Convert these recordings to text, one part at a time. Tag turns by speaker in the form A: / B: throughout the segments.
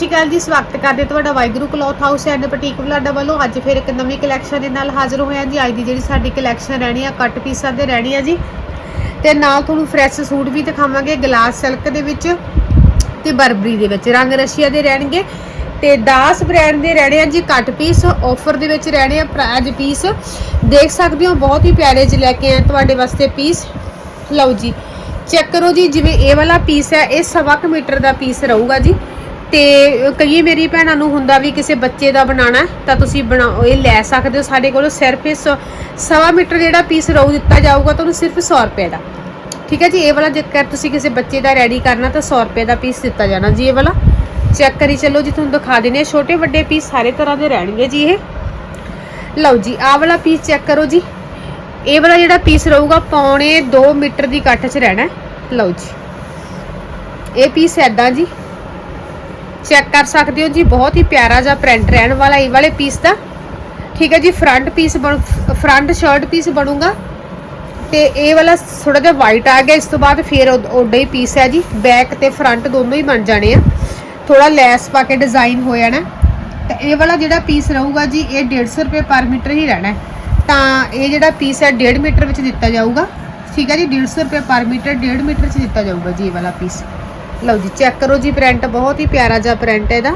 A: ਸਤਿ ਸ਼੍ਰੀ ਅਕਾਲ ਜੀ, ਸਵਾਗਤ ਕਰਦੇ ਤੁਹਾਡਾ Waheguru cloth house and boutique Balada ਵੱਲੋਂ। ਅੱਜ ਫਿਰ ਇੱਕ ਨਵੀਂ ਕਲੈਕਸ਼ਨ ਦੇ ਨਾਲ ਹਾਜ਼ਰ ਹੋਇਆ ਜੀ। ਅੱਜ ਦੀ ਜਿਹੜੀ ਸਾਡੀ ਕਲੈਕਸ਼ਨ ਰਹਿਣੀ ਆ, ਕੱਟ ਪੀਸਾਂ ਦੇ ਰਹਿਣੀ ਆ ਜੀ। ਤੇ ਨਾਲ ਤੁਹਾਨੂੰ ਫਰੈਸ਼ ਸੂਟ ਵੀ ਦਿਖਾਵਾਂਗੇ ਗਲਾਸ ਸਿਲਕ ਦੇ ਵਿੱਚ ਤੇ ਬਰਬਰੀ ਦੇ ਵਿੱਚ। ਰੰਗ ਰਸ਼ੀਆ ਦੇ ਰਹਿਣਗੇ ਤੇ 10 ਬ੍ਰਾਂਡ ਦੇ ਰਹਿਣੇ ਆ ਜੀ ਕੱਟ ਪੀਸ। ਆਫਰ ਦੇ ਵਿੱਚ ਰਹਿਣੇ ਆ ਪ੍ਰਾਈਜ਼ ਪੀਸ। ਦੇਖ ਸਕਦੇ ਹੋ, ਬਹੁਤ ਹੀ ਪਿਆਰੇ ਜਿਹੇ ਲੈ ਕੇ ਆਏ ਤੁਹਾਡੇ ਵਾਸਤੇ ਪੀਸ। ਲਓ ਜੀ ਚੈੱਕ ਕਰੋ ਜੀ, ਜਿਵੇਂ ਇਹ ਵਾਲਾ ਪੀਸ ਹੈ, ਇਹ ਸਵਾ ਕੁ ਮੀਟਰ ਦਾ ਪੀਸ ਰਹੂਗਾ ਜੀ। ਤੇ ਕਈ ਮੇਰੀ ਭੈਣਾਂ ਨੂੰ ਹੁੰਦਾ ਵੀ ਕਿਸੇ ਬੱਚੇ ਦਾ ਬਣਾਉਣਾ ਤਾਂ ਤੁਸੀਂ ਬਣਾ, ਇਹ ਲੈ ਸਕਦੇ ਹੋ ਸਾਡੇ ਕੋਲ ਸਿਰਫ ਇਸ ਸਵਾ ਮੀਟਰ ਜਿਹੜਾ ਪੀਸ ਰਹੂ ਦਿੱਤਾ ਜਾਊਗਾ ਤੁਹਾਨੂੰ ਸਿਰਫ 100 ਰੁਪਏ ਦਾ। ਠੀਕ ਹੈ ਜੀ, ਇਹ ਵਾਲਾ ਜੇਕਰ ਤੁਸੀਂ ਕਿਸੇ ਬੱਚੇ ਦਾ ਰੈਡੀ ਕਰਨਾ ਤਾਂ 100 ਰੁਪਏ ਦਾ ਪੀਸ ਦਿੱਤਾ ਜਾਣਾ ਜੀ ਇਹ ਵਾਲਾ। ਚੈੱਕ ਕਰੀ ਚੱਲੋ ਜੀ, ਤੁਹਾਨੂੰ ਦਿਖਾ ਦਿੰਦੇ ਹਾਂ, ਛੋਟੇ ਵੱਡੇ ਪੀਸ ਸਾਰੇ ਤਰ੍ਹਾਂ ਦੇ ਰਹਿਣਗੇ ਜੀ ਇਹ। ਲਓ ਜੀ, ਆਹ ਵਾਲਾ ਪੀਸ ਚੈੱਕ ਕਰੋ ਜੀ। ਇਹ ਵਾਲਾ ਜਿਹੜਾ ਪੀਸ ਰਹੂਗਾ, ਪੌਣੇ 2 ਮੀਟਰ ਦੀ ਕੱਟ 'ਚ ਰਹਿਣਾ ਲਓ ਜੀ। ਇਹ ਪੀਸ ਐਦਾਂ ਜੀ। ਚੈੱਕ ਕਰ ਸਕਦੇ ਹੋ ਜੀ, ਬਹੁਤ ਹੀ ਪਿਆਰਾ ਜਿਹਾ ਪ੍ਰਿੰਟ ਰਹਿਣ ਵਾਲਾ ਇਹ ਵਾਲੇ ਪੀਸ ਦਾ। ਠੀਕ ਹੈ ਜੀ ਫਰੰਟ ਪੀਸ ਬਣ ਫਰੰਟ ਸ਼ਰਟ ਪੀਸ ਬਣੂਗਾ। ਤੇ ਇਹ ਵਾਲਾ ਥੋੜਾ ਜਿਹਾ ਵਾਈਟ ਆ ਗਿਆ, ਇਸ ਤੋਂ ਬਾਅਦ ਫਿਰ ਓਡਾ ਹੀ ਪੀਸ ਹੈ ਜੀ ਬੈਕ ਤੇ ਫਰੰਟ ਦੋਨੋਂ ਹੀ ਬਣ ਜਾਣੇ ਆ। ਥੋੜਾ ਲੈਸ ਪਾ ਕੇ ਡਿਜ਼ਾਈਨ ਹੋ ਜਾਣਾ ਤੇ ਇਹ ਵਾਲਾ ਜਿਹੜਾ ਪੀਸ ਰਹੂਗਾ ਜੀ, ਇਹ 150 ਰੁਪਏ ਪਰ ਮੀਟਰ ਹੀ ਰਹਿਣਾ। ਤਾਂ ਇਹ ਜਿਹੜਾ ਪੀਸ ਹੈ 1.5 ਮੀਟਰ ਵਿੱਚ ਦਿੱਤਾ ਜਾਊਗਾ। ਠੀਕ ਹੈ ਜੀ 150 ਰੁਪਏ ਪਰ ਮੀਟਰ 1.5 ਮੀਟਰ 'ਚ ਦਿੱਤਾ ਜਾਊਗਾ ਜੀ ਇਹ ਵਾਲਾ ਪੀਸ ਲਓ ਜੀ ਚੈੱਕ ਕਰੋ ਜੀ ਪ੍ਰਿੰਟ ਬਹੁਤ ਹੀ ਪਿਆਰਾ ਜਿਹਾ ਪ੍ਰਿੰਟ ਹੈ ਇਹਦਾ।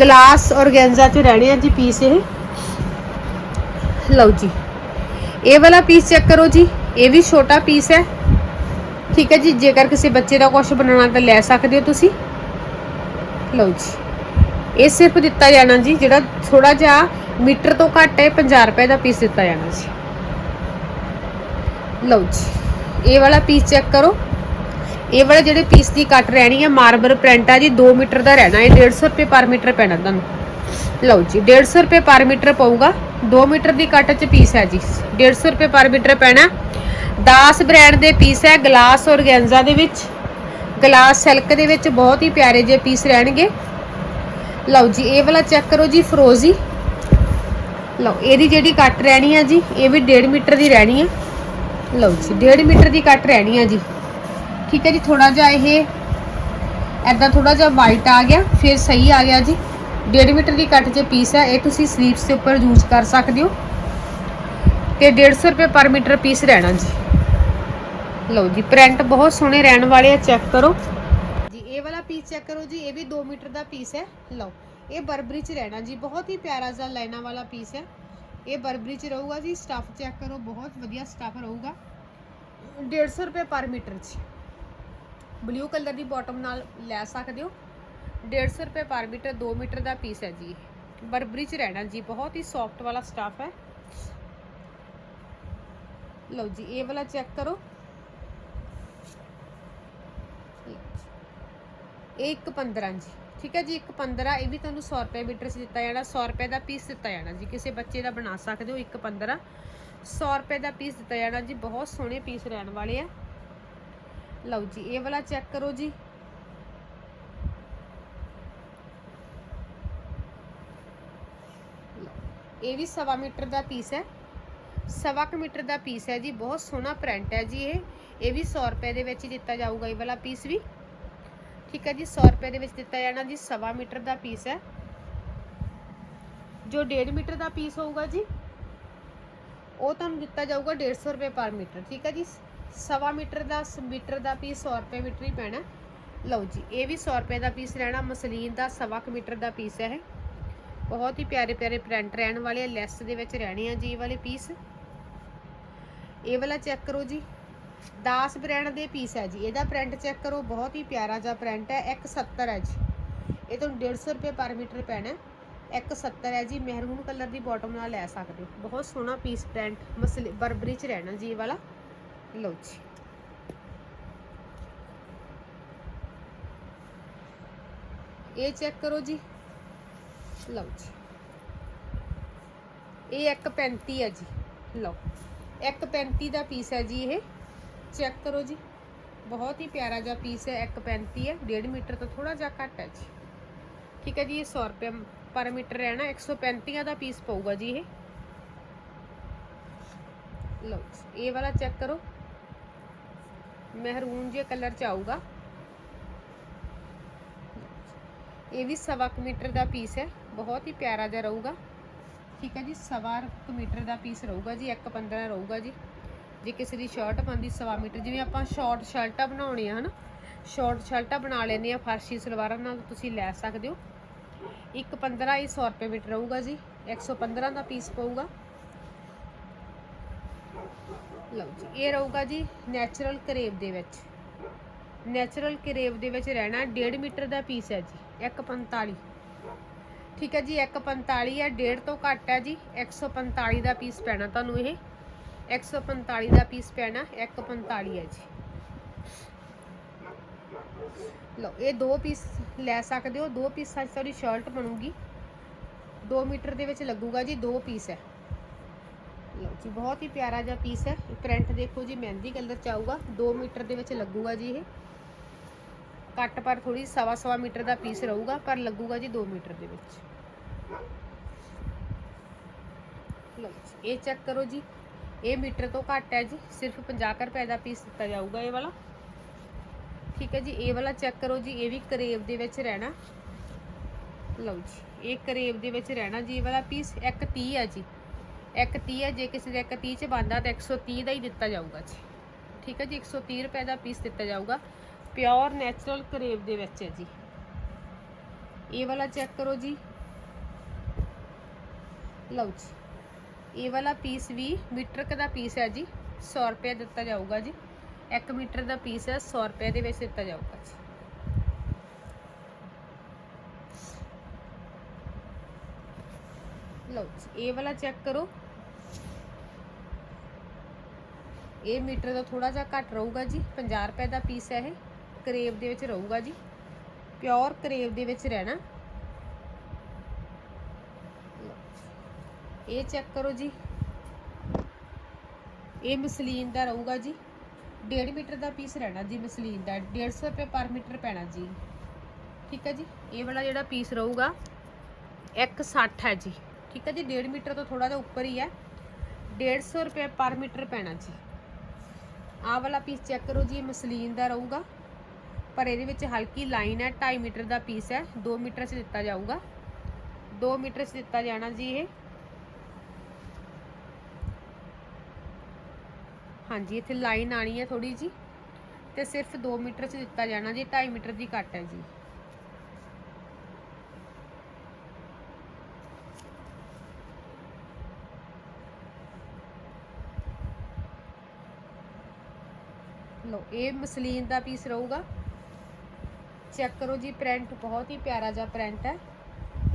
A: ਗਲਾਸ ਔਰਗੈਂਜ਼ਾ 'ਚ ਰਹਿਣੇ ਆ ਜੀ ਪੀਸ ਇਹ। ਲਓ ਜੀ, ਇਹ ਵਾਲਾ ਪੀਸ ਚੈੱਕ ਕਰੋ ਜੀ, ਇਹ ਵੀ ਛੋਟਾ ਪੀਸ ਹੈ। ਠੀਕ ਹੈ ਜੀ, ਜੇਕਰ ਕਿਸੇ ਬੱਚੇ ਦਾ ਕੁਝ ਬਣਾਉਣਾ ਤਾਂ ਲੈ ਸਕਦੇ ਹੋ ਤੁਸੀਂ। ਲਓ ਜੀ, ਇਹ ਸਿਰਫ ਦਿੱਤਾ ਜਾਣਾ ਜੀ, ਜਿਹੜਾ ਥੋੜਾ ਜਿਹਾ ਮੀਟਰ ਤੋਂ ਘੱਟ ਹੈ 50 ਰੁਪਏ ਦਾ ਪੀਸ ਦਿੱਤਾ ਜਾਣਾ ਜੀ। ਲਓ ਜੀ, ਇਹ ਵਾਲਾ ਪੀਸ ਚੈੱਕ ਕਰੋ। ਇਹ ਵਾਲੇ ਜਿਹੜੇ ਪੀਸ ਦੀ ਕੱਟ ਰਹਿਣੀ ਹੈ ਮਾਰਬਲ ਪ੍ਰਿੰਟ ਆ ਜੀ 2 ਮੀਟਰ ਦਾ ਰਹਿਣਾ, ਇਹ 150 ਰੁਪਏ ਪਰ ਮੀਟਰ ਪੈਣਾ ਤੁਹਾਨੂੰ। ਲਓ ਜੀ 150 ਰੁਪਏ ਪਰ ਮੀਟਰ ਪਊਗਾ 2 ਮੀਟਰ ਦੀ ਕੱਟ ਚ ਪੀਸ ਹੈ ਜੀ। 150 ਰੁਪਏ ਪਰ ਮੀਟਰ ਪੈਣਾ। 10 ਬ੍ਰਾਂਡ ਦੇ ਪੀਸ ਹੈ ਗਲਾਸ ਔਰਗੈਂਜ਼ਾ ਦੇ ਵਿੱਚ। ਗਲਾਸ ਸਿਲਕ ਦੇ ਵਿੱਚ ਬਹੁਤ ਹੀ ਪਿਆਰੇ ਜਿਹੇ ਪੀਸ ਰਹਿਣਗੇ। ਲਓ ਜੀ, ਇਹ ਵਾਲਾ ਚੈੱਕ ਕਰੋ ਜੀ ਫਰੋਜ਼ੀ ਲਓ, ਇਹਦੀ ਜਿਹੜੀ ਕੱਟ ਰਹਿਣੀ ਆ ਜੀ, ਇਹ ਵੀ 1.5 ਮੀਟਰ ਦੀ ਰਹਿਣੀ ਆ। ਲਓ ਜੀ 1.5 ਮੀਟਰ ਦੀ ਕੱਟ ਰਹਿਣੀ ਆ ਜੀ। ਠੀਕ ਹੈ ਜੀ ਥੋੜਾ ਜਿਹਾ ਇਹ ਐਦਾਂ ਥੋੜਾ ਜਿਹਾ ਵਾਈਟ ਆ ਗਿਆ, ਫਿਰ ਸਹੀ ਆ ਗਿਆ ਜੀ। 1.5 ਮੀਟਰ ਦੀ ਕੱਟ ਜੇ ਪੀਸ ਹੈ, ਇਹ ਤੁਸੀਂ ਸਲੀਵਸ ਦੇ ਉੱਪਰ ਯੂਜ਼ ਕਰ ਸਕਦੇ ਹੋ। ਤੇ 150 ਰੁਪਏ ਪਰ ਮੀਟਰ ਪੀਸ ਰਹਿਣਾ ਜੀ। ਲਓ ਜੀ ਪ੍ਰਿੰਟ ਬਹੁਤ ਸੋਹਣੇ ਰਹਿਣ ਵਾਲੇ ਆ ਚੈੱਕ ਕਰੋ। ਜੀ, ਇਹ ਵਾਲਾ ਪੀਸ ਚੈੱਕ ਕਰੋ ਜੀ, ਇਹ ਵੀ 2 ਮੀਟਰ ਦਾ ਪੀਸ ਹੈ। ਲਓ, ਇਹ ਬਰਬਰੀ 'ਚ ਰਹਿਣਾ ਜੀ, ਬਹੁਤ ਹੀ ਪਿਆਰਾ ਜਿਹਾ ਲਾਈਨਾਂ ਵਾਲਾ ਪੀਸ ਹੈ। ਇਹ ਬਰਬਰੀ 'ਚ ਰਹੂਗਾ ਜੀ ਸਟਫ ਚੈੱਕ ਕਰੋ, ਬਹੁਤ ਵਧੀਆ ਸਟਫ ਰਹੂਗਾ। 150 ਰੁਪਏ ਪਰ ਮੀਟਰ 'ਚ। ਬਲੂ ਕਲਰ ਦੀ ਬਾਟਮ ਨਾਲ ਲੈ ਸਕਦੇ ਹੋ। 150 ਰੁਪਏ ਪਰ ਮੀਟਰ 2 ਮੀਟਰ ਦਾ ਪੀਸ ਹੈ ਜੀ ਬਰਬਰੀ 'ਚ ਰਹਿਣਾ ਜੀ, ਬਹੁਤ ਹੀ ਸੌਫਟ ਵਾਲਾ ਸਟਾਫ ਹੈ। ਲਓ ਜੀ, ਇਹ ਵਾਲਾ ਚੈੱਕ ਕਰੋ। ਇਹ ਇੱਕ 15 ਜੀ, ਠੀਕ ਹੈ ਜੀ, ਇੱਕ 15 ਇਹ ਵੀ ਤੁਹਾਨੂੰ 100 ਰੁਪਏ ਮੀਟਰ 'ਚ ਦਿੱਤਾ ਜਾਣਾ 100 ਰੁਪਏ ਦਾ ਪੀਸ ਦਿੱਤਾ ਜਾਣਾ ਜੀ, ਕਿਸੇ ਬੱਚੇ ਦਾ ਬਣਾ ਸਕਦੇ ਹੋ ਇੱਕ 15 100 ਰੁਪਏ ਦਾ ਪੀਸ ਦਿੱਤਾ ਜਾਣਾ ਜੀ, ਬਹੁਤ ਸੋਹਣੇ ਪੀਸ ਰਹਿਣ ਵਾਲੇ ਆ। ਲਓ ਜੀ, ਇਹ ਵਾਲਾ ਚੈੱਕ ਕਰੋ ਜੀ। ਇਹ ਵੀ ਸਵਾ ਮੀਟਰ ਦਾ ਪੀਸ ਹੈ। ਸਵਾ ਕੁ ਮੀਟਰ ਦਾ ਪੀਸ ਹੈ ਜੀ, ਬਹੁਤ ਸੋਹਣਾ ਪ੍ਰਿੰਟ ਹੈ ਜੀ ਇਹ। ਇਹ ਵੀ 100 ਰੁਪਏ ਦੇ ਵਿੱਚ ਹੀ ਦਿੱਤਾ ਜਾਊਗਾ ਇਹ ਵਾਲਾ ਪੀਸ ਵੀ। ਠੀਕ ਹੈ ਜੀ 100 ਰੁਪਏ ਦੇ ਵਿੱਚ ਦਿੱਤਾ ਜਾਣਾ ਜੀ, ਸਵਾ ਮੀਟਰ ਦਾ ਪੀਸ ਹੈ। ਜੋ 1.5 ਮੀਟਰ ਦਾ ਪੀਸ ਹੋਊਗਾ ਜੀ, ਉਹ ਤੁਹਾਨੂੰ ਦਿੱਤਾ ਜਾਊਗਾ 150 ਰੁਪਏ ਪਰ ਮੀਟਰ। ਠੀਕ ਹੈ ਜੀ ਸਵਾ ਮੀਟਰ ਦਾ ਮੀਟਰ ਦਾ ਪੀਸ 100 ਰੁਪਏ ਮੀਟਰ ਹੀ ਪੈਣਾ। ਲਓ ਜੀ, ਇਹ ਵੀ 100 ਰੁਪਏ ਦਾ ਪੀਸ ਰਹਿਣਾ, ਮਸਲੀਨ ਦਾ ਸਵਾ ਕੁ ਮੀਟਰ ਦਾ ਪੀਸ ਹੈ ਇਹ। ਬਹੁਤ ਹੀ ਪਿਆਰੇ ਪਿਆਰੇ ਪ੍ਰਿੰਟ ਰਹਿਣ ਵਾਲੇ ਲੈਸ ਦੇ ਵਿੱਚ ਰਹਿਣੇ ਆ ਜੀ ਇਹ ਵਾਲੇ ਪੀਸ ਇਹ ਵਾਲਾ ਚੈੱਕ ਕਰੋ ਜੀ 10 ਬ੍ਰਾਂਡ ਦੇ ਪੀਸ ਹੈ ਜੀ, ਇਹਦਾ ਪ੍ਰਿੰਟ ਚੈੱਕ ਕਰੋ, ਬਹੁਤ ਹੀ ਪਿਆਰਾ ਜਿਹਾ ਪ੍ਰਿੰਟ ਹੈ 170 ਹੈ ਜੀ। ਇਹ ਤੁਹਾਨੂੰ 150 ਰੁਪਏ ਪਰ ਮੀਟਰ ਪੈਣਾ 170 ਹੈ ਜੀ, ਮਹਿਰੂਨ ਕਲਰ ਦੀ ਬਾਟਮ ਨਾਲ ਲੈ ਸਕਦੇ ਹੋ। ਬਹੁਤ ਸੋਹਣਾ ਪੀਸ ਪ੍ਰਿੰਟ ਮਸਲੀ, ਬਰਬਰੀ ਚ ਰਹਿਣਾ ਜੀ ਇਹ ਵਾਲਾ। ਲਓ ਜੀ ਇਹ ਚੈੱਕ ਕਰੋ ਜੀ ਲਓ ਜੀ ਇਹ 135 ਹੈ ਜੀ ਲਓ 135 ਦਾ ਪੀਸ ਹੈ ਜੀ ਇਹ ਚੈੱਕ ਕਰੋ ਜੀ ਬਹੁਤ ਹੀ ਪਿਆਰਾ ਜਿਹਾ ਪੀਸ ਹੈ 135 ਹੈ 1.5 ਮੀਟਰ ਤੋਂ ਥੋੜਾ ਜਿਹਾ ਘੱਟ ਹੈ ਜੀ ਠੀਕ ਹੈ ਜੀ ਇਹ 100 ਰੁਪਏ ਪਰ ਮੀਟਰ ਰਹਿਣਾ 135 ਦਾ ਪੀਸ ਪਊਗਾ ਜੀ ਇਹ ਲਓ ਜੀ, ਇਹ ਵਾਲਾ ਚੈੱਕ ਕਰੋ ਮਹਿਰੂਨ ਜੇ ਕਲਰ ਚ ਆਊਗਾ। ਇਹ ਵੀ ਸਵਾ ਕੁ ਮੀਟਰ ਦਾ ਪੀਸ ਹੈ। ਬਹੁਤ ਹੀ ਪਿਆਰਾ ਜਿਹਾ ਰਹੂਗਾ। ਠੀਕ ਹੈ ਜੀ, ਸਵਾ ਕੁ ਮੀਟਰ ਦਾ ਪੀਸ ਰਹੂਗਾ ਜੀ 1.15 ਰਹੂਗਾ ਜੀ। ਜੇ ਕਿਸੇ ਦੀ ਸ਼ਰਟ ਪਾਉਂਦੀ ਸਵਾ ਮੀਟਰ, ਜਿਵੇਂ ਆਪਾਂ ਸ਼ਾਰਟ ਸ਼ਰਟਾਂ ਬਣਾਉਣੀਆਂ, ਹਨ? ਸ਼ਾਰਟ ਸ਼ਰਟਾਂ ਬਣਾ ਲੈਂਦੇ ਆ ਫਾਰਸੀ ਸਲਵਾਰਾਂ ਨਾਲ ਤੁਸੀਂ ਲੈ ਸਕਦੇ ਹੋ। ਇੱਕ 15 ਹੀ 100 ਰੁਪਏ ਮੀਟਰ ਰਹੂਗਾ ਜੀ। 115 ਦਾ ਪੀਸ ਪਊਗਾ। ਲਓ ਜੀ, ਇਹ ਰਹੂਗਾ ਜੀ ਨੈਚੁਰਲ ਕਰੇਵ ਦੇ ਵਿੱਚ। ਨੈਚੁਰਲ ਕਰੇਵ ਦੇ ਵਿੱਚ ਰਹਿਣਾ 1.5 ਮੀਟਰ ਦਾ ਪੀਸ ਹੈ ਜੀ 145 ਠੀਕ ਹੈ ਜੀ 145 ਹੈ 1.5 ਤੋਂ ਘੱਟ ਹੈ ਜੀ 145 ਦਾ ਪੀਸ ਪੈਣਾ ਤੁਹਾਨੂੰ ਇਹ। 145 ਦਾ ਪੀਸ ਪੈਣਾ 145 ਹੈ ਜੀ। ਲਓ, ਇਹ ਦੋ ਪੀਸ ਲੈ ਸਕਦੇ ਹੋ, ਦੋ ਪੀਸਾਂ 'ਚ ਤੁਹਾਡੀ ਸ਼ਰਟ ਬਣੂਗੀ। 2 ਮੀਟਰ ਦੇ ਵਿੱਚ ਲੱਗੂਗਾ ਜੀ, ਦੋ ਪੀਸ ਹੈ। ਲਓ ਜੀ ਬਹੁਤ ਹੀ ਪਿਆਰਾ ਜਿਹਾ ਪੀਸ ਹੈ ਪ੍ਰਿੰਟ ਦੇਖੋ ਜੀ ਮਹਿੰਦੀ ਕਲਰ ਚ ਆਊਗਾ 2 ਮੀਟਰ ਦੇ ਵਿੱਚ ਲੱਗੂਗਾ ਜੀ ਇਹ ਕੱਟ ਪਰ ਥੋੜੀ ਸਵਾ ਸਵਾ ਮੀਟਰ ਦਾ ਪੀਸ ਰਹੂਗਾ ਪਰ ਲੱਗੂਗਾ ਜੀ 2 ਮੀਟਰ ਦੇ ਵਿੱਚ ਲਓ ਜੀ ਇਹ ਚੈੱਕ ਕਰੋ ਜੀ ਇਹ ਮੀਟਰ ਤੋਂ ਘੱਟ ਹੈ ਜੀ ਸਿਰਫ 50 ਕੁ ਰੁਪਏ ਦਾ ਪੀਸ ਦਿੱਤਾ ਜਾਊਗਾ ਇਹ ਵਾਲਾ ਠੀਕ ਹੈ ਜੀ ਇਹ ਵਾਲਾ ਚੈੱਕ ਕਰੋ ਜੀ ਇਹ ਵੀ ਕਰੇਵ ਦੇ ਵਿੱਚ ਰਹਿਣਾ ਲਓ ਜੀ ਇਹ ਕਰੇਵ ਦੇ ਵਿੱਚ ਰਹਿਣਾ ਜੀ ਇਹ ਵਾਲਾ ਪੀਸ 130 ਹੈ ਜੀ 130 ਹੈ, ਜੇ ਕਿਸੇ ਦਾ 130 ਚ ਬੰਦਾ ਤਾਂ 130 ਦਾ ਹੀ ਦਿੱਤਾ ਜਾਊਗਾ ਜੀ। ਠੀਕ ਹੈ ਜੀ 130 ਰੁਪਏ ਦਾ ਪੀਸ ਦਿੱਤਾ ਜਾਊਗਾ। ਪਿਓਰ ਨੈਚੁਰਲ ਕਰੇਵ ਦੇ ਵਿੱਚ ਹੈ ਜੀ। ਇਹ ਵਾਲਾ ਚੈੱਕ ਕਰੋ ਜੀ। ਲਓ ਜੀ। ਇਹ ਵਾਲਾ ਪੀਸ ਵੀ ਮੀਟਰ ਕ ਦਾ ਪੀਸ ਹੈ ਜੀ। 100 ਰੁਪਏ ਦਿੱਤਾ ਜਾਊਗਾ ਜੀ। 1 ਮੀਟਰ ਦਾ ਪੀਸ ਹੈ 100 ਰੁਪਏ ਦੇ ਵਿੱਚ ਦਿੱਤਾ ਜਾਊਗਾ ਜੀ। ਲਓ ਜੀ, ਇਹ ਵਾਲਾ ਚੈੱਕ ਕਰੋ। ਇਹ ਮੀਟਰ ਦਾ ਥੋੜਾ ਜਿਹਾ ਘੱਟ ਰਹੂਗਾ ਜੀ 50 ਰੁਪਏ ਦਾ ਪੀਸ ਹੈ ਇਹ ਕਰੇਬ ਦੇ ਵਿੱਚ ਰਹੂਗਾ ਜੀ ਪਿਓਰ ਕਰੇਬ ਦੇ ਵਿੱਚ ਰਹਿਣਾ। ਇਹ ਚੈੱਕ ਕਰੋ ਜੀ, ਇਹ ਮਸਲੀਨ ਦਾ ਰਹੂਗਾ ਜੀ 1.5 ਮੀਟਰ ਦਾ ਪੀਸ ਰਹਿਣਾ ਜੀ ਮਸਲੀਨ ਦਾ 150 ਰੁਪਏ ਪਰ ਮੀਟਰ ਪੈਣਾ ਜੀ। ਠੀਕ ਹੈ ਜੀ, ਇਹ ਵਾਲਾ ਜਿਹੜਾ ਪੀਸ ਰਹੂਗਾ 160 ਹੈ ਜੀ। ਠੀਕ ਹੈ ਜੀ 1.5 ਮੀਟਰ ਤੋਂ ਥੋੜਾ ਜਿਹਾ ਉੱਪਰ ਹੀ ਹੈ 150 ਰੁਪਏ ਪਰ ਮੀਟਰ ਪੈਣਾ ਜੀ। ਆਹ ਵਾਲਾ ਪੀਸ ਚੈੱਕ ਕਰੋ ਜੀ, ਇਹ ਮਸਲੀਨ ਦਾ ਰਹੂਗਾ। ਪਰ ਇਹਦੇ ਵਿੱਚ ਹਲਕੀ ਲਾਈਨ ਹੈ 2.5 ਮੀਟਰ ਦਾ ਪੀਸ ਹੈ 2 ਮੀਟਰ 'ਚ ਦਿੱਤਾ ਜਾਊਗਾ। 2 ਮੀਟਰ 'ਚ ਦਿੱਤਾ ਜਾਣਾ ਜੀ ਇਹ। ਹਾਂਜੀ, ਇੱਥੇ ਲਾਈਨ ਆਣੀ ਹੈ ਥੋੜੀ ਜੀ ਤੇ ਸਿਰਫ 2 ਮੀਟਰ 'ਚ ਦਿੱਤਾ ਜਾਣਾ ਜੀ 2.5 ਮੀਟਰ ਦੀ ਘੱਟ ਹੈ ਜੀ। ਲੋ ਇਹ ਮਸਲੀਨ ਦਾ ਪੀਸ ਰਹੂਗਾ। ਚੈੱਕ ਕਰੋ ਜੀ ਪ੍ਰਿੰਟ ਬਹੁਤ ਹੀ ਪਿਆਰਾ ਜਿਹਾ ਪ੍ਰਿੰਟ ਹੈ।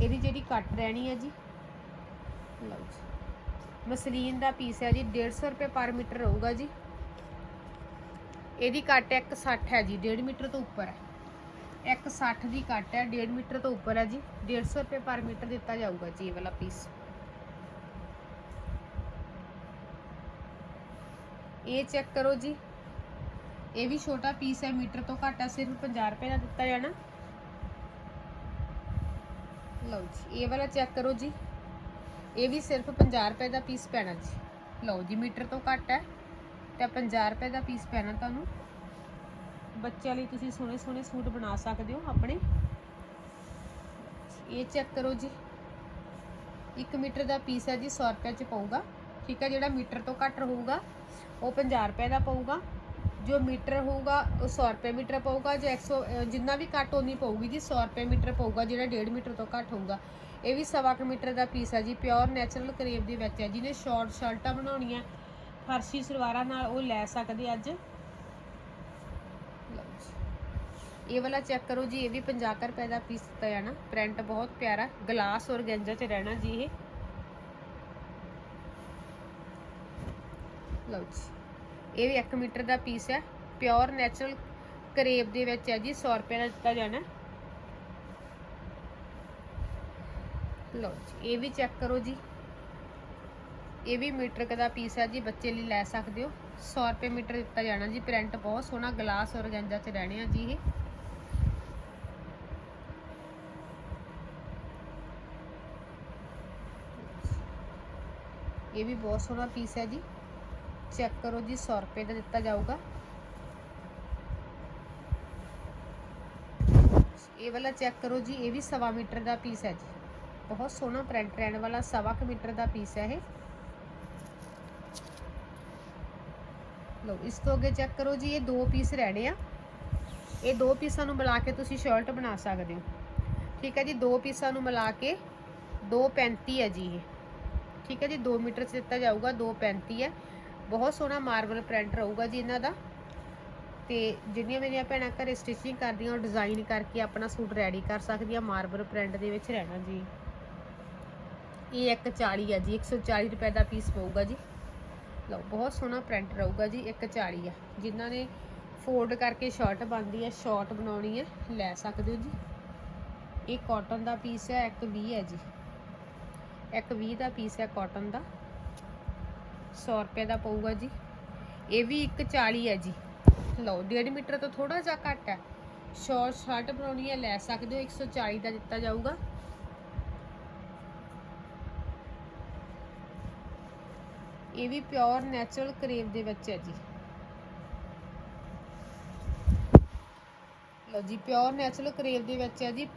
A: ਇਹਦੀ ਜਿਹੜੀ ਕੱਟ ਰਹਿਣੀ ਹੈ ਜੀ। ਲਓ ਜੀ, ਮਸਲੀਨ ਦਾ ਪੀਸ ਹੈ ਜੀ 150 ਰੁਪਏ ਪਰ ਮੀਟਰ ਰਹੂਗਾ ਜੀ। ਇਹਦੀ ਕੱਟ 160 ਹੈ ਜੀ 1.5 ਮੀਟਰ ਤੋਂ ਉੱਪਰ ਹੈ। 160 ਦੀ ਕੱਟ ਹੈ 1.5 ਮੀਟਰ ਤੋਂ ਉੱਪਰ ਹੈ ਜੀ। 150 ਰੁਪਏ ਪਰ ਮੀਟਰ ਦਿੱਤਾ ਜਾਊਗਾ ਜੀ ਇਹ ਵਾਲਾ ਪੀਸ ਇਹ ਚੈੱਕ ਕਰੋ ਜੀ। ਇਹ ਵੀ ਛੋਟਾ ਪੀਸ ਹੈ, ਮੀਟਰ ਤੋਂ ਘੱਟ ਹੈ ਸਿਰਫ 50 ਰੁਪਏ ਦਾ ਦਿੱਤਾ ਜਾਣਾ। ਲਓ ਜੀ, ਇਹ ਵਾਲਾ ਚੈੱਕ ਕਰੋ ਜੀ। ਇਹ ਵੀ ਸਿਰਫ 50 ਰੁਪਏ ਦਾ ਪੀਸ ਪੈਣਾ ਜੀ। ਲਓ ਜੀ, ਮੀਟਰ ਤੋਂ ਘੱਟ ਹੈ, ਤੇ 50 ਰੁਪਏ ਦਾ ਪੀਸ ਪੈਣਾ ਤੁਹਾਨੂੰ। ਬੱਚਿਆਂ ਲਈ ਤੁਸੀਂ ਸੋਹਣੇ ਸੋਹਣੇ ਸੂਟ ਬਣਾ ਸਕਦੇ ਹੋ ਆਪਣੇ। ਇਹ ਚੈੱਕ ਕਰੋ ਜੀ। 1 ਮੀਟਰ ਦਾ ਪੀਸ ਹੈ ਜੀ 100 ਰੁਪਏ ਚ ਪਊਗਾ। ਠੀਕ ਹੈ, ਜਿਹੜਾ ਮੀਟਰ ਤੋਂ ਘੱਟ ਰਹੂਗਾ, ਉਹ 50 ਰੁਪਏ ਦਾ ਪਊਗਾ। ਜੋ ਮੀਟਰ ਹੋਊਗਾ ਉਹ 100 ਰੁਪਏ ਮੀਟਰ ਪਊਗਾ ਜੋ 100 ਅ, ਜਿੰਨਾ ਵੀ ਘੱਟ ਉਨੀ ਪਊਗੀ ਜੀ 100 ਰੁਪਏ ਮੀਟਰ ਪਊਗਾ ਜਿਹੜਾ 1.5 ਮੀਟਰ ਤੋਂ ਘੱਟ ਹੋਊਗਾ। ਇਹ ਵੀ ਸਵਾ ਕੁ ਮੀਟਰ ਦਾ ਪੀਸ ਹੈ ਜੀ ਪਿਓਰ ਨੈਚੁਰਲ ਕਰੇਵ ਦੇ ਵਿੱਚ ਹੈ। ਜਿਹਨੇ ਸ਼ਾਰਟ ਸ਼ਰਟਾਂ ਬਣਾਉਣੀਆਂ ਫਰਸ਼ੀ ਸਲਵਾਰਾਂ ਨਾਲ ਉਹ ਲੈ ਸਕਦੇ ਅੱਜ। ਲਓ ਇਹ ਵਾਲਾ ਚੈੱਕ ਕਰੋ ਜੀ ਇਹ ਵੀ 50 ਰੁਪਏ ਦਾ ਪੀਸ ਦਿੱਤਾ ਜਾਣਾ ਪ੍ਰਿੰਟ ਬਹੁਤ ਪਿਆਰਾ ਗਲਾਸ ਔਰ ਗੰਜਾ ਚ ਰਹਿਣਾ ਜੀ ਇਹ। ਲਓ ਜੀ। ਇਹ ਵੀ 1 ਮੀਟਰ ਦਾ ਪੀਸ ਹੈ। ਪਿਓਰ ਨੈਚੁਰਲ ਕਰੇਬ ਦੇ ਵਿੱਚ ਹੈ ਜੀ 100 ਰੁਪਏ ਦਾ ਦਿੱਤਾ ਜਾਣਾ। ਲਓ ਇਹ ਵੀ ਚੈੱਕ ਕਰੋ ਜੀ। ਇਹ ਵੀ ਮੀਟਰ ਦਾ ਪੀਸ ਹੈ ਜੀ, ਬੱਚੇ ਲਈ ਲੈ ਸਕਦੇ ਹੋ। 100 ਰੁਪਏ ਮੀਟਰ ਦਿੱਤਾ ਜਾਣਾ ਜੀ ਪ੍ਰਿੰਟ ਬਹੁਤ ਸੋਹਣਾ ਗਲਾਸ ਔਰ ਗੰਜਾ ਚ ਰਹਿਣੇ ਆ ਜੀ ਇਹ। ਇਹ ਵੀ ਬਹੁਤ ਸੋਹਣਾ ਪੀਸ ਹੈ ਜੀ। ਚੈੱਕ ਕਰੋ ਜੀ 100 ਰੁਪਏ ਦਾ ਦਿੱਤਾ ਜਾਊਗਾ। ਇਹ ਵਾਲਾ ਚੈੱਕ ਕਰੋ ਜੀ, ਇਹ ਵੀ ਸਵਾ ਮੀਟਰ ਦਾ ਪੀਸ ਹੈ ਜੀ। ਬਹੁਤ ਸੋਹਣਾ ਪ੍ਰਿੰਟ ਰਹਿਣ ਵਾਲਾ, ਸਵਾ ਕੁ ਮੀਟਰ ਦਾ ਪੀਸ ਹੈ ਇਹ। ਲਓ, ਇਸ ਤੋਂ ਅੱਗੇ ਚੈੱਕ ਕਰੋ ਜੀ, ਇਹ ਦੋ ਪੀਸ ਰਹਿਣੇ ਆ। ਇਹ ਦੋ ਪੀਸਾਂ ਨੂੰ ਮਿਲਾ ਕੇ ਤੁਸੀਂ ਸ਼ਰਟ ਬਣਾ ਸਕਦੇ ਹੋ। ਠੀਕ ਹੈ ਜੀ, ਦੋ ਪੀਸਾਂ ਨੂੰ ਮਿਲਾ ਕੇ 235 ਹੈ ਜੀ ਇਹ। ਠੀਕ ਹੈ ਜੀ 2 ਮੀਟਰ ਚ ਦਿੱਤਾ ਜਾਊਗਾ 235 ਹੈ। ਬਹੁਤ ਸੋਹਣਾ ਮਾਰਬਲ ਪ੍ਰਿੰਟ ਰਹੂਗਾ ਜੀ ਇਹਨਾਂ ਦਾ। ਤੇ ਜਿਹੜੀਆਂ ਮੇਰੀਆਂ ਭੈਣਾਂ ਘਰੇ ਸਟਿਚਿੰਗ ਕਰਦੀਆਂ, ਉਹ ਡਿਜ਼ਾਈਨ ਕਰਕੇ ਆਪਣਾ ਸੂਟ ਰੈਡੀ ਕਰ ਸਕਦੀਆਂ ਮਾਰਬਲ ਪ੍ਰਿੰਟ ਦੇ ਵਿੱਚ ਰਹਿਣਾ ਜੀ। ਇਹ ਇੱਕ 40 ਹੈ ਜੀ 140 ਰੁਪਏ ਦਾ ਪੀਸ ਪਊਗਾ ਜੀ। ਲਓ, ਬਹੁਤ ਸੋਹਣਾ ਪ੍ਰਿੰਟ ਰਹੂਗਾ ਜੀ, ਇੱਕ 40 ਆ। ਜਿਨ੍ਹਾਂ ਨੇ ਫੋਲਡ ਕਰਕੇ ਸ਼ਰਟ ਬਣਦੀ ਹੈ ਸ਼ਾਰਟ ਬਣਾਉਣੀ ਹੈ ਲੈ ਸਕਦੇ ਹੋ ਜੀ। ਇਹ ਕਾਟਨ ਦਾ ਪੀਸ ਹੈ ਇੱਕ 20 ਹੈ ਜੀ। ਇੱਕ 20 ਦਾ ਪੀਸ ਹੈ ਕਾਟਨ ਦਾ। 100 ਰੁਪਏ ਦਾ ਪਊਗਾ ਜੀ। ਇਹ ਵੀ ਇੱਕ 40 ਹੈ ਜੀ। ਲਓ 1.5 ਮੀਟਰ ਤੋਂ ਥੋੜਾ ਜਿਹਾ ਘੱਟ ਹੈ। ਸ਼ਾਰਟ ਸ਼ਰਟ ਬਣਾਉਣੀ ਹੈ, ਲੈ ਸਕਦੇ ਹੋ 140 ਦਾ ਦਿੱਤਾ ਜਾਊਗਾ। ਇਹ ਵੀ ਪਿਓਰ ਨੈਚੁਰਲ ਕਰੇਵ ਦੇ ਵਿੱਚ ਹੈ ਜੀ। ਲਓ ਜੀ, ਪਿਓਰ ਨੈਚੁਰਲ ਕਰੇਵ ਦੇ ਵਿੱਚ ਹੈ ਜੀ।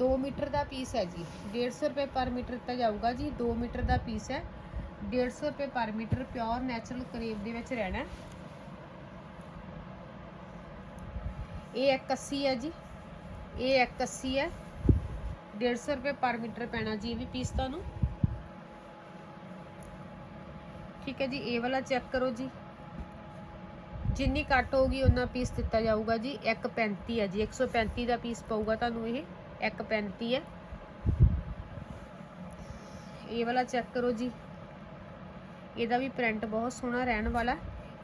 A: 2 ਮੀਟਰ ਦਾ ਪੀਸ ਹੈ ਜੀ। 150 ਰੁਪਏ ਪਰ ਮੀਟਰ ਦਿੱਤਾ ਜਾਊਗਾ ਜੀ। 2 ਮੀਟਰ ਦਾ ਪੀਸ ਹੈ। 150 ਰੁਪਏ ਪਰ ਮੀਟਰ ਪਿਓਰ ਨੈਚੁਰਲ ਕਰੀਮ ਦੇ ਵਿੱਚ ਰਹਿਣਾ ਹੈ। ਇਹ 180 ਹੈ ਜੀ। ਇਹ 180 ਹੈ। 150 ਰੁਪਏ ਪਰ ਮੀਟਰ ਪੈਣਾ ਜੀ ਇਹ ਵੀ ਪੀਸ ਤੁਹਾਨੂੰ। ਠੀਕ ਹੈ ਜੀ, ਇਹ ਵਾਲਾ ਚੈੱਕ ਕਰੋ ਜੀ। ਜਿੰਨੀ ਕੱਟ ਹੋਊਗੀ ਉਹਨਾਂ ਪੀਸ ਦਿੱਤਾ ਜਾਊਗਾ ਜੀ। 135 ਹੈ ਜੀ। 135 ਦਾ ਪੀਸ ਪਊਗਾ ਤੁਹਾਨੂੰ ਇਹ। 135 ਹੈ। ਇਹ ਵਾਲਾ ਚੈੱਕ ਕਰੋ ਜੀ। ਇਹਦਾ ਵੀ ਪ੍ਰਿੰਟ ਬਹੁਤ ਸੋਹਣਾ ਰਹਿਣ ਵਾਲਾ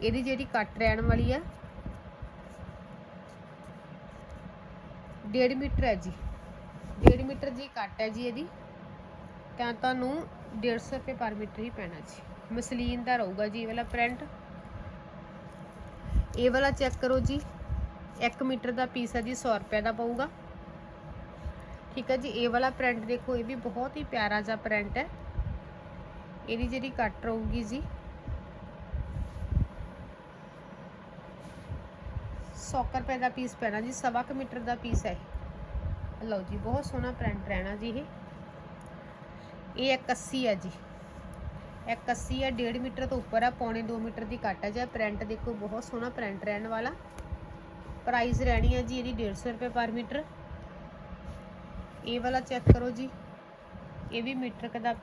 A: ਇਹਦੀ ਜਿਹੜੀ ਕੱਟ ਰਹਿਣ ਵਾਲੀ ਆ 1.5 ਮੀਟਰ ਹੈ ਜੀ। 1.5 ਮੀਟਰ ਜੀ ਕੱਟ ਹੈ ਜੀ ਇਹਦੀ। ਤਾਂ ਤੁਹਾਨੂੰ 150 ਰੁਪਏ ਪਰ ਮੀਟਰ ਹੀ ਪੈਣਾ ਜੀ। ਮਸਲੀਨ ਦਾ ਰਹੂਗਾ ਜੀ ਇਹ ਵਾਲਾ ਪ੍ਰਿੰਟ ਇਹ ਵਾਲਾ ਚੈੱਕ ਕਰੋ ਜੀ। 1 ਮੀਟਰ ਦਾ ਪੀਸ ਹੈ ਜੀ 100 ਰੁਪਏ ਦਾ ਪਊਗਾ। ਠੀਕ ਹੈ ਜੀ, ਇਹ ਵਾਲਾ ਪ੍ਰਿੰਟ ਦੇਖੋ, ਇਹ ਵੀ ਬਹੁਤ ਹੀ ਪਿਆਰਾ ਜਿਹਾ ਪ੍ਰਿੰਟ ਹੈ। ਇਹਦੀ ਜਿਹੜੀ ਕੱਟ ਰਹੂਗੀ ਜੀ। 100 ਰੁਪਏ ਦਾ ਪੀਸ ਪੈਣਾ ਜੀ, ਸਵਾ ਕੁ ਮੀਟਰ ਦਾ ਪੀਸ ਹੈ ਲਓ ਜੀ, ਬਹੁਤ ਸੋਹਣਾ ਪ੍ਰਿੰਟ ਰਹਿਣਾ ਜੀ ਇਹ। ਇਹ 81 ਹੈ ਜੀ। 81 ਹੈ 1.5 ਮੀਟਰ ਤੋਂ ਉੱਪਰ ਆ ਪੌਣੇ 2 ਮੀਟਰ ਦੀ ਕੱਟ ਹੈ ਜੀ। ਪ੍ਰਿੰਟ ਦੇਖੋ, ਬਹੁਤ ਸੋਹਣਾ ਪ੍ਰਿੰਟ ਰਹਿਣ ਵਾਲਾ। ਪ੍ਰਾਈਸ ਰਹਿਣੀ ਹੈ ਜੀ ਇਹਦੀ 150 ਰੁਪਏ ਪਰ ਮੀਟਰ। ਇਹ ਵਾਲਾ ਚੈੱਕ ਕਰੋ ਜੀ। ਇਹ ਵੀ ਮੀਟਰ ਕ ਦਾ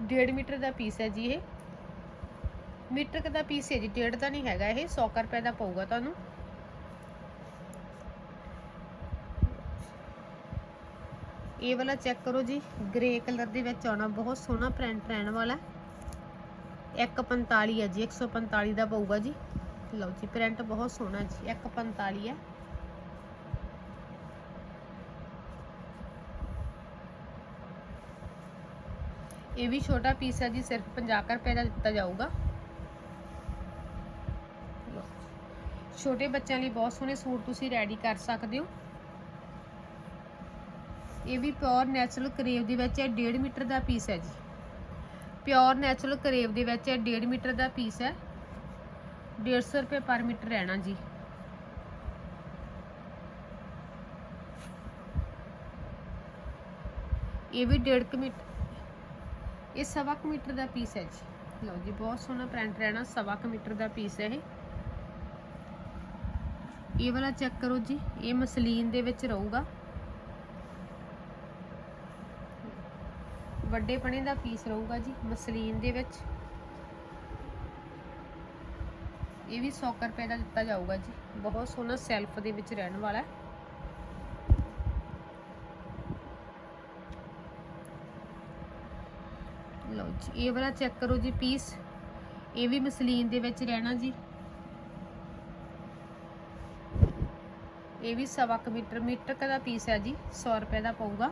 A: 1.5 ਮੀਟਰ ਦਾ ਪੀਸ ਹੈ ਜੀ ਇਹ। ਮੀਟਰ ਕ ਦਾ ਪੀਸ ਹੈ ਜੀ, ਡੇਢ ਦਾ ਨਹੀਂ ਹੈਗਾ ਇਹ 100 ਰੁਪਏ ਦਾ ਪਊਗਾ ਤੁਹਾਨੂੰ। ਇਹ ਵਾਲਾ ਚੈੱਕ ਕਰੋ ਜੀ ਗ੍ਰੇ ਕਲਰ ਦੇ ਵਿੱਚ ਆਉਣਾ, ਬਹੁਤ ਸੋਹਣਾ ਪ੍ਰਿੰਟ ਰਹਿਣ ਵਾਲਾ। 145 ਹੈ ਜੀ 145 ਦਾ ਪਊਗਾ ਜੀ। ਲਓ ਜੀ ਪ੍ਰਿੰਟ ਬਹੁਤ ਸੋਹਣਾ ਜੀ 145 ਹੈ। ਇਹ ਵੀ ਛੋਟਾ ਪੀਸ ਹੈ ਜੀ, ਸਿਰਫ 50 ਕੁ ਰੁਪਏ ਦਾ ਦਿੱਤਾ ਜਾਊਗਾ। ਛੋਟੇ ਬੱਚਿਆਂ ਲਈ ਬਹੁਤ ਸੋਹਣੇ ਸੂਟ ਤੁਸੀਂ ਰੈਡੀ ਕਰ ਸਕਦੇ ਹੋ। ਇਹ ਵੀ ਪਿਓਰ ਨੈਚੁਰਲ ਕਰੇਵ ਦੇ ਵਿੱਚ ਹੈ 1.5 ਮੀਟਰ ਦਾ ਪੀਸ ਹੈ ਜੀ। ਪਿਓਰ ਨੈਚੁਰਲ ਕਰੇਵ ਦੇ ਵਿੱਚ ਹੈ 1.5 ਮੀਟਰ ਦਾ ਪੀਸ ਹੈ। 150 ਰੁਪਏ ਪਰ ਮੀਟਰ ਰਹਿਣਾ ਜੀ। ਇਹ ਵੀ 1.5 ਮੀਟਰ ਇਹ ਸਵਾ ਕੁ ਮੀਟਰ ਦਾ ਪੀਸ ਹੈ ਜੀ। ਲਓ ਜੀ, ਬਹੁਤ ਸੋਹਣਾ ਪ੍ਰਿੰਟ ਰਹਿਣਾ, ਸਵਾ ਕੁ ਮੀਟਰ ਦਾ ਪੀਸ ਹੈ ਇਹ। ਇਹ ਵਾਲਾ ਚੈੱਕ ਕਰੋ ਜੀ, ਇਹ ਮਸਲੀਨ ਦੇ ਵਿੱਚ ਰਹੂਗਾ। ਵੱਡੇ ਪਣੇ ਦਾ ਪੀਸ ਰਹੂਗਾ ਜੀ, ਮਸਲੀਨ ਦੇ ਵਿੱਚ। ਇਹ ਵੀ 100 ਕੁ ਰੁਪਏ ਦਾ ਦਿੱਤਾ ਜਾਊਗਾ ਜੀ। ਬਹੁਤ ਸੋਹਣਾ ਸੈਲਫ ਦੇ ਵਿੱਚ ਰਹਿਣ ਵਾਲਾ ਹੈ। ਇਹ ਵਾਲਾ ਚੈੱਕ ਕਰੋ ਜੀ ਪੀਸ ਇਹ ਵੀ ਮਸਲੀਨ ਦੇ ਵਿੱਚ ਰਹਿਣਾ ਜੀ। ਇਹ ਵੀ ਸਵਾ ਕੁ ਮੀਟਰ ਮੀਟਰ ਦਾ ਪੀਸ ਹੈ ਜੀ 100 ਰੁਪਏ ਦਾ ਪਊਗਾ।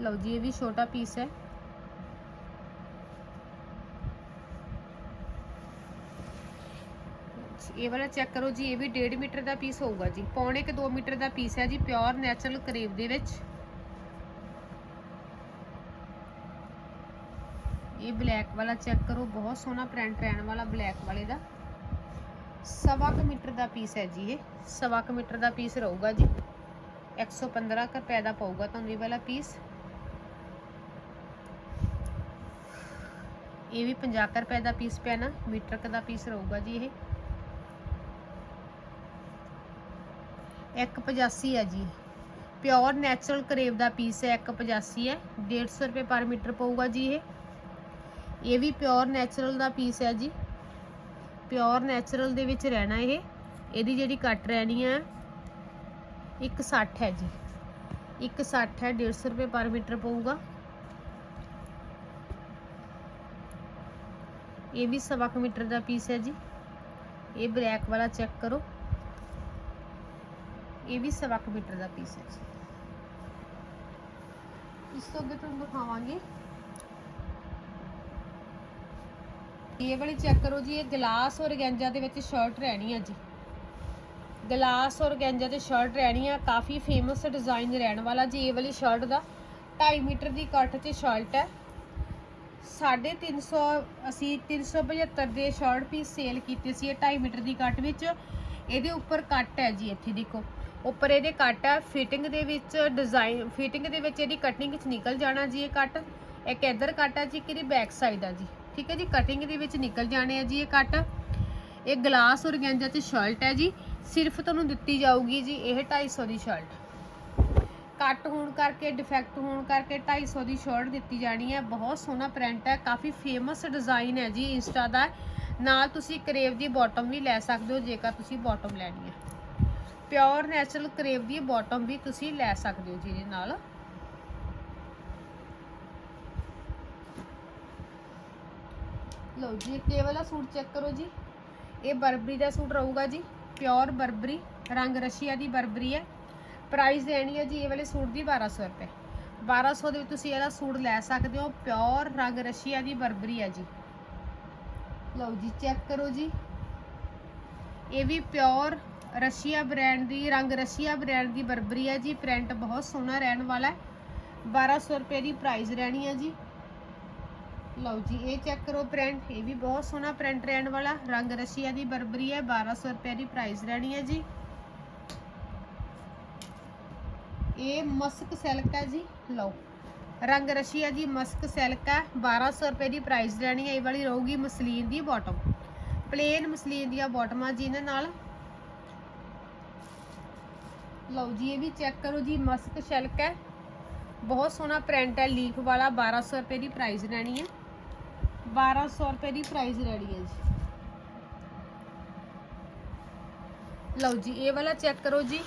A: ਲਓ ਜੀ, ਇਹ ਵੀ ਛੋਟਾ ਪੀਸ ਹੈ। ਇਹ ਵਾਲਾ ਚੈੱਕ ਕਰੋ ਜੀ, ਇਹ ਵੀ 1.5 ਮੀਟਰ ਦਾ ਪੀਸ ਹੋਊਗਾ ਜੀ। ਪੌਣੇ ਕ 2 ਮੀਟਰ ਦਾ ਪੀਸ ਹੈ ਜੀ ਪਿਓਰ ਨੈਚੁਰਲ ਕਰੇਵ ਦੇ ਵਿੱਚ। ਇਹ ਬਲੈਕ ਵਾਲਾ ਚੈੱਕ ਕਰੋ, ਬਹੁਤ ਸੋਹਣਾ ਪ੍ਰਿੰਟ ਰਹਿਣ ਵਾਲਾ ਬਲੈਕ ਵਾਲੇ ਦਾ। ਸਵਾ ਕੁ ਮੀਟਰ ਦਾ ਪੀਸ ਹੈ ਜੀ ਇਹ। ਸਵਾ ਕੁ ਮੀਟਰ ਦਾ ਪੀਸ ਰਹੂਗਾ ਜੀ। 115 ਰੁਪਏ ਦਾ ਪਊਗਾ ਤੁਹਾਨੂੰ ਇਹ ਵਾਲਾ ਪੀਸ ਇਹ ਵੀ 50 ਰੁਪਏ ਦਾ ਪੀਸ ਪਿਆ ਨਾ, ਮੀਟਰ ਕ ਦਾ ਪੀਸ ਰਹੂਗਾ ਜੀ ਇਹ। 185 ਹੈ ਜੀ। ਪਿਓਰ ਨੈਚੁਰਲ ਕਰੇਵ ਦਾ ਪੀਸ ਹੈ 185 ਹੈ। 150 ਰੁਪਏ ਪਰ ਮੀਟਰ ਪਊਗਾ ਜੀ ਇਹ। ਇਹ ਵੀ ਪਿਓਰ ਨੈਚੁਰਲ ਦਾ ਪੀਸ ਹੈ ਜੀ। ਪਿਓਰ ਨੈਚੁਰਲ ਦੇ ਵਿੱਚ ਰਹਿਣਾ ਇਹ। ਇਹਦੀ ਜਿਹੜੀ ਕੱਟ ਰਹਿਣੀ ਹੈ 160 ਹੈ ਜੀ। 160 ਹੈ 150 ਰੁਪਏ ਪਰ ਮੀਟਰ ਪਊਗਾ। ਇਹ ਵੀ ਸਵਾ ਕੁ ਮੀਟਰ ਦਾ ਪੀਸ ਹੈ ਜੀ। ਇਹ ਬਲੈਕ ਵਾਲਾ ਚੈੱਕ ਕਰੋ। ਇਹ ਵੀ ਸਵਾ ਕੁ ਮੀਟਰ ਦਾ ਪੀਸ ਹੈ ਜੀ। ਇਸ ਤੋਂ ਅੱਗੇ ਤੁਹਾਨੂੰ ਦਿਖਾਵਾਂਗੇ। ਇਹ ਵਾਲੀ ਚੈੱਕ ਕਰੋ ਜੀ, ਇਹ ਗਲਾਸ ਔਰ ਗੈਂਜਾ ਦੇ ਵਿੱਚ ਸ਼ਰਟ ਰਹਿਣੀ ਆ ਜੀ। ਗਲਾਸ ਔਰ ਗੈਂਜਾ ਤੇ ਸ਼ਰਟ ਰਹਿਣੀ ਆ, ਕਾਫੀ ਫੇਮਸ ਡਿਜ਼ਾਈਨ ਰਹਿਣ ਵਾਲਾ ਜੀ ਇਹ ਵਾਲੀ ਸ਼ਰਟ ਦਾ। 2.5 ਮੀਟਰ ਦੀ ਕੱਟ ਤੇ ਸ਼ਰਟ ਹੈ। 350 ਅਸੀਂ 375 ਦੇ ਸ਼ਾਰਟ ਪੀਸ ਸੇਲ ਕੀਤੇ ਸੀ ਇਹ 2.5 ਮੀਟਰ ਦੀ ਕੱਟ ਵਿੱਚ। ਇਹਦੇ ਉੱਪਰ ਕੱਟ ਹੈ ਜੀ ਇੱਥੇ ਦੇਖੋ। ਉੱਪਰ ਇਹਦੇ ਕੱਟ ਹੈ ਫਿਟਿੰਗ ਦੇ ਵਿੱਚ ਡਿਜ਼ਾਈਨ ਫਿਟਿੰਗ ਦੇ ਵਿੱਚ ਇਹਦੀ ਕਟਿੰਗ ਵਿੱਚ ਨਿਕਲ ਜਾਣਾ ਜੀ ਇਹ ਕੱਟ ਇੱਕ ਇੱਧਰ ਕੱਟ ਹੈ ਜੀ ਕਿਹਦੀ ਬੈਕ ਸਾਈਡ ਆ ਜੀ। ਠੀਕ ਹੈ ਜੀ ਕਟਿੰਗ ਦੇ ਵਿੱਚ ਨਿਕਲ ਜਾਣੇ ਆ ਜੀ ਇਹ ਕੱਟ ਇਹ ਗਲਾਸ ਔਰਗੈਂਜਾ ਤੇ ਸ਼ਰਟ ਹੈ ਜੀ। ਸਿਰਫ ਤੁਹਾਨੂੰ ਦਿੱਤੀ ਜਾਊਗੀ ਜੀ ਇਹ 250 ਦੀ ਸ਼ਰਟ ਕੱਟ ਹੋਣ ਕਰਕੇ ਡਿਫੈਕਟ ਹੋਣ ਕਰਕੇ 250 ਦੀ ਸ਼ਰਟ ਦਿੱਤੀ ਜਾਣੀ ਹੈ। ਬਹੁਤ ਸੋਹਣਾ ਪ੍ਰਿੰਟ ਹੈ, ਕਾਫੀ ਫੇਮਸ ਡਿਜ਼ਾਈਨ ਹੈ ਜੀ ਇੰਸਟਾ ਦਾ। ਨਾਲ ਤੁਸੀਂ ਕਰੇਵ ਦੀ ਬਾਟਮ ਵੀ ਲੈ ਸਕਦੇ ਹੋ, ਜੇਕਰ ਤੁਸੀਂ ਬਾਟਮ ਲੈਣੀ ਹੈ। ਪਿਓਰ ਨੈਚੁਰਲ ਕਰੇਵ ਦੀ ਬਾਟਮ ਵੀ ਤੁਸੀਂ ਲੈ ਸਕਦੇ ਹੋ ਜੀ ਇਹਦੇ ਨਾਲ। ਲਓ ਜੀ ਇਹ ਵਾਲਾ ਸੂਟ ਚੈੱਕ ਕਰੋ ਜੀ। ਇਹ ਬਰਬਰੀ ਦਾ ਸੂਟ ਰਹੂਗਾ ਜੀ ਪਿਓਰ ਬਰਬਰੀ, ਰੰਗ ਰਸ਼ੀਆ ਦੀ ਬਰਬਰੀ ਹੈ। ਪ੍ਰਾਈਸ ਦੇਣੀ ਹੈ ਜੀ ਇਹ ਵਾਲੇ ਸੂਟ ਦੀ 1200 ਰੁਪਏ। 1200 ਦੇ ਵਿੱਚ ਤੁਸੀਂ ਇਹਦਾ ਸੂਟ ਲੈ ਸਕਦੇ ਹੋ ਪਿਓਰ ਰੰਗ ਰਸ਼ੀਆ ਦੀ ਬਰਬਰੀ ਹੈ ਜੀ। ਲਓ ਜੀ ਚੈੱਕ ਕਰੋ ਜੀ। ਇਹ ਵੀ ਪਿਓਰ ਰਸ਼ੀਆ ਬ੍ਰਾਂਡ ਦੀ, ਰੰਗ ਰਸ਼ੀਆ ਬ੍ਰਾਂਡ ਦੀ ਬਰਬਰੀ ਹੈ ਜੀ। ਪ੍ਰਿੰਟ ਬਹੁਤ ਸੋਹਣਾ ਰਹਿਣ ਵਾਲਾ ਹੈ। 1200 ਰੁਪਏ ਦੀ ਪ੍ਰਾਈਸ ਰਹਿਣੀ ਹੈ ਜੀ। ਲਓ ਜੀ, ਇਹ ਚੈੱਕ ਕਰੋ ਪ੍ਰਿੰਟ ਇਹ ਵੀ ਬਹੁਤ ਸੋਹਣਾ ਪ੍ਰਿੰਟ ਰਹਿਣ ਵਾਲਾ। ਰੰਗ ਰਸ਼ੀਆ ਦੀ ਬਰਬਰੀ ਹੈ 1200 ਰੁਪਏ ਦੀ ਪ੍ਰਾਈਸ ਰਹਿਣੀ ਹੈ ਜੀ। ਇਹ ਮਸਕ ਸਿਲਕ ਹੈ ਜੀ, ਲਓ। ਰੰਗ ਰਸ਼ੀਆ ਜੀ, ਮਸਕ ਸਿਲਕ ਹੈ 1200 ਰੁਪਏ ਦੀ ਪ੍ਰਾਈਸ ਰਹਿਣੀ ਹੈ, ਇਹ ਵਾਲੀ ਰਹੂਗੀ ਮਸਲੀਨ ਦੀ ਬਾਟਮ ਪਲੇਨ ਮਸਲੀਨ ਦੀਆਂ ਬਾਟਮਾਂ ਜੀ ਇਹਨਾਂ ਨਾਲ। ਲਓ ਜੀ, ਇਹ ਵੀ ਚੈੱਕ ਕਰੋ ਜੀ, ਮਸਕ ਸਿਲਕ ਹੈ। ਬਹੁਤ ਸੋਹਣਾ ਪ੍ਰਿੰਟ ਹੈ, ਲੀਫ ਵਾਲਾ 1200 ਰੁਪਏ ਦੀ ਪ੍ਰਾਈਸ ਰਹਿਣੀ ਹੈ। 1200 ਰੁਪਏ ਦੀ ਪ੍ਰਾਈਸ ਰਹਿਣੀ ਹੈ ਜੀ। ਲਓ ਜੀ, ਇਹ ਵਾਲਾ ਚੈੱਕ ਕਰੋ ਜੀ।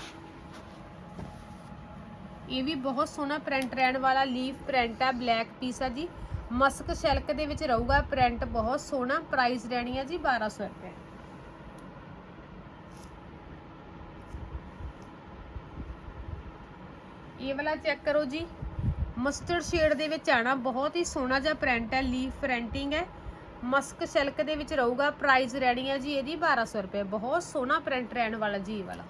A: ਇਹ ਵੀ ਬਹੁਤ ਸੋਹਣਾ ਪ੍ਰਿੰਟ ਰਹਿਣ ਵਾਲਾ ਲੀਫ ਪ੍ਰਿੰਟ ਹੈ ਬਲੈਕ ਪੀਸ ਹੈ ਜੀ। ਮਸਕ ਸਿਲਕ ਦੇ ਵਿੱਚ ਰਹੂਗਾ ਪ੍ਰਿੰਟ ਬਹੁਤ ਸੋਹਣਾ ਪ੍ਰਾਈਸ ਰਹਿਣੀ ਹੈ ਜੀ 1200 ਰੁਪਏ। ਇਹ ਵਾਲਾ ਚੈੱਕ ਕਰੋ ਜੀ। ਮਸਟਰਡ ਸ਼ੇਡ ਦੇ ਵਿੱਚ ਆਣਾ ਬਹੁਤ ਹੀ ਸੋਹਣਾ ਜਿਹਾ ਪ੍ਰਿੰਟ ਹੈ ਲੀਫ ਪ੍ਰਿੰਟਿੰਗ ਹੈ। ਮਸਕ ਸਿਲਕ ਦੇ ਵਿੱਚ ਰਹੂਗਾ ਪ੍ਰਾਈਸ ਰਹਿਣੀ ਹੈ ਜੀ, ਇਹਦੀ 1200 ਰੁਪਏ। ਬਹੁਤ ਸੋਹਣਾ ਪ੍ਰਿੰਟ ਰਹਿਣ ਵਾਲਾ ਜੀ ਇਹ ਵਾਲਾ।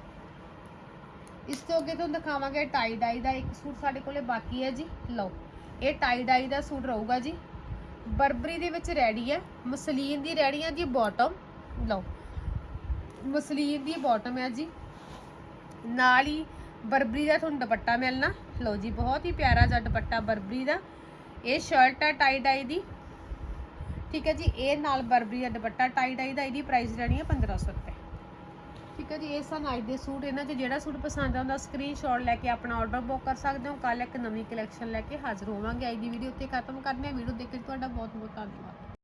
A: ਇਸ ਤੋਂ ਅੱਗੇ ਤੁਹਾਨੂੰ ਦਿਖਾਵਾਂਗੇ ਟਾਈ ਡਾਈ ਦਾ ਇੱਕ ਸੂਟ ਸਾਡੇ ਕੋਲੇ ਬਾਕੀ ਹੈ ਜੀ। ਲਓ, ਇਹ ਟਾਈ ਡਾਈ ਦਾ ਸੂਟ ਰਹੂਗਾ ਜੀ। ਬਰਬਰੀ ਦੇ ਵਿੱਚ ਰੈਡੀ ਹੈ, ਮਸਲੀਨ ਦੀ ਰੈਡੀ ਹੈ ਜੀ ਬਾਟਮ ਲਓ, ਮਸਲੀਨ ਦੀ ਬਾਟਮ ਹੈ ਜੀ। ਨਾਲ ਹੀ ਬਰਬਰੀ ਦਾ ਤੁਹਾਨੂੰ ਦੁਪੱਟਾ ਮਿਲਣਾ। ਲਓ ਜੀ, ਬਹੁਤ ਹੀ ਪਿਆਰਾ ਜਿਹਾ ਦੁਪੱਟਾ ਬਰਬਰੀ ਦਾ। ਇਹ ਸ਼ਰਟ ਆ ਟਾਈ ਡਾਈ ਦੀ। ਠੀਕ ਹੈ ਜੀ, ਇਹ ਨਾਲ ਬਰਬਰੀ ਦਾ ਦੁਪੱਟਾ ਟਾਈ ਡਾਈ ਦਾ, ਇਹਦੀ ਪ੍ਰਾਈਸ ਰਹਿਣੀ ਹੈ 1500 ਰੁਪਏ। ਠੀਕ ਹੈ ਜੀ, ਇਹ ਸਨ ਅੱਜ ਦੇ ਸੂਟ। ਇਹਨਾਂ 'ਚ ਜਿਹੜਾ ਸੂਟ ਪਸੰਦ ਆਉਂਦਾ ਸਕਰੀਨਸ਼ਾਟ ਲੈ ਕੇ ਆਪਣਾ ਆਰਡਰ ਬੁੱਕ ਕਰ ਸਕਦੇ ਹੋ। ਕੱਲ ਇੱਕ ਨਵੀਂ ਕਲੈਕਸ਼ਨ ਲੈ ਕੇ ਹਾਜ਼ਰ ਹੋਵਾਂਗੇ ਅੱਜ ਦੀ ਵੀਡੀਓ ਉੱਤੇ ਖਤਮ ਕਰਦੇ ਹਾਂ। ਵੀਡੀਓ ਦੇਖਣ ਲਈ ਤੁਹਾਡਾ ਬਹੁਤ ਬਹੁਤ ਧੰਨਵਾਦ।